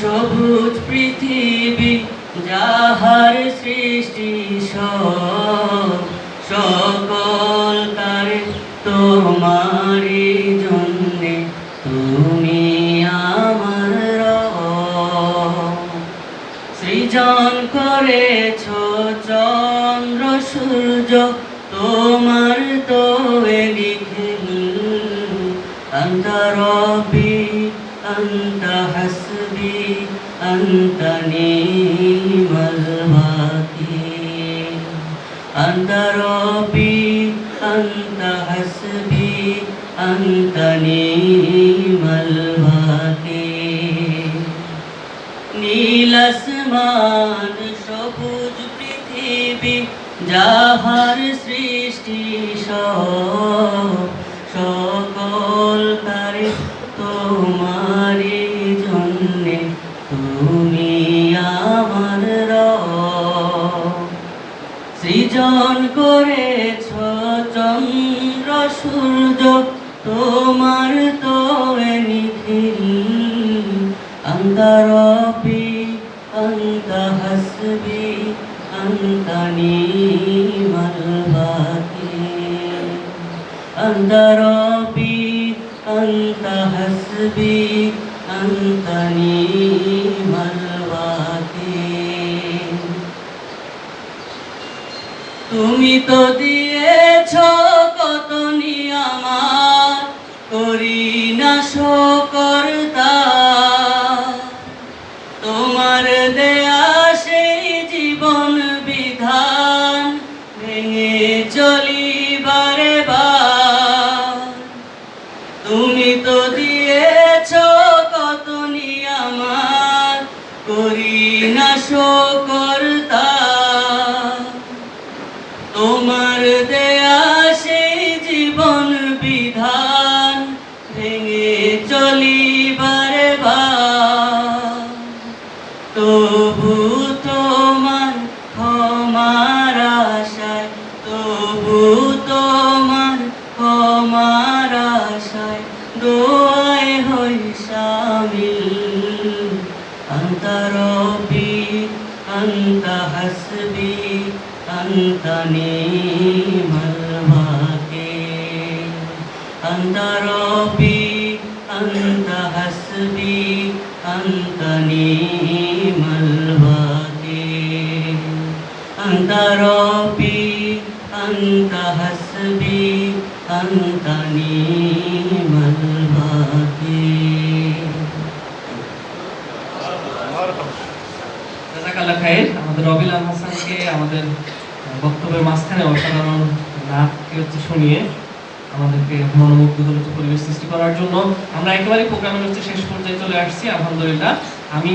সবুজ পৃথিবী, যাহার সৃষ্টি সকল তার তোমারি জন্যে তুমি আমার সৃজন করেছ চন্দ্র, সূর্য, তোমার তো লিখে অন্তরবি অন্ত أنت نعم الوكيل أنت ربي أنت حسبي أنت نعم الوكيل নীল আসমান সবুজ পৃথিবী যাহার সৃষ্টি সব সকল তারে তোমারই আমার সৃজন করেছ চন্দ্র সূর্য, তোমার তো নিখিল অন্তরপি অন্ত হসবি অন্ত নিমল অন্তরপি অন্ত হসবি অন্ত তুমি তো দিয়েছ কত নিয়ামার করি না শকরতা। তোমার দেয়া সেই জীবন বিধান ভেঙে চলিবারে বার। তুমি তো দিয়েছ কত নিয়ামার করি না শকরতা। হই শামিল أنت ربي أنت حسبي أنت نعم الوكيل أنت ربي أنت حسبي أنت نعم الوكيل أنت ربي أنت حسبي أنت نعم আমাদের রবিল হাসানকে আমাদের বক্তব্যের মাঝখানে অসাধারণ নাটকে হচ্ছে শুনিয়ে আমাদেরকে মনোমুগ্ধ পরিবেশ সৃষ্টি করার জন্য। আমরা একেবারে প্রোগ্রামের হচ্ছে শেষ পর্যায়ে চলে আসছি। আলহামদুলিল্লাহ।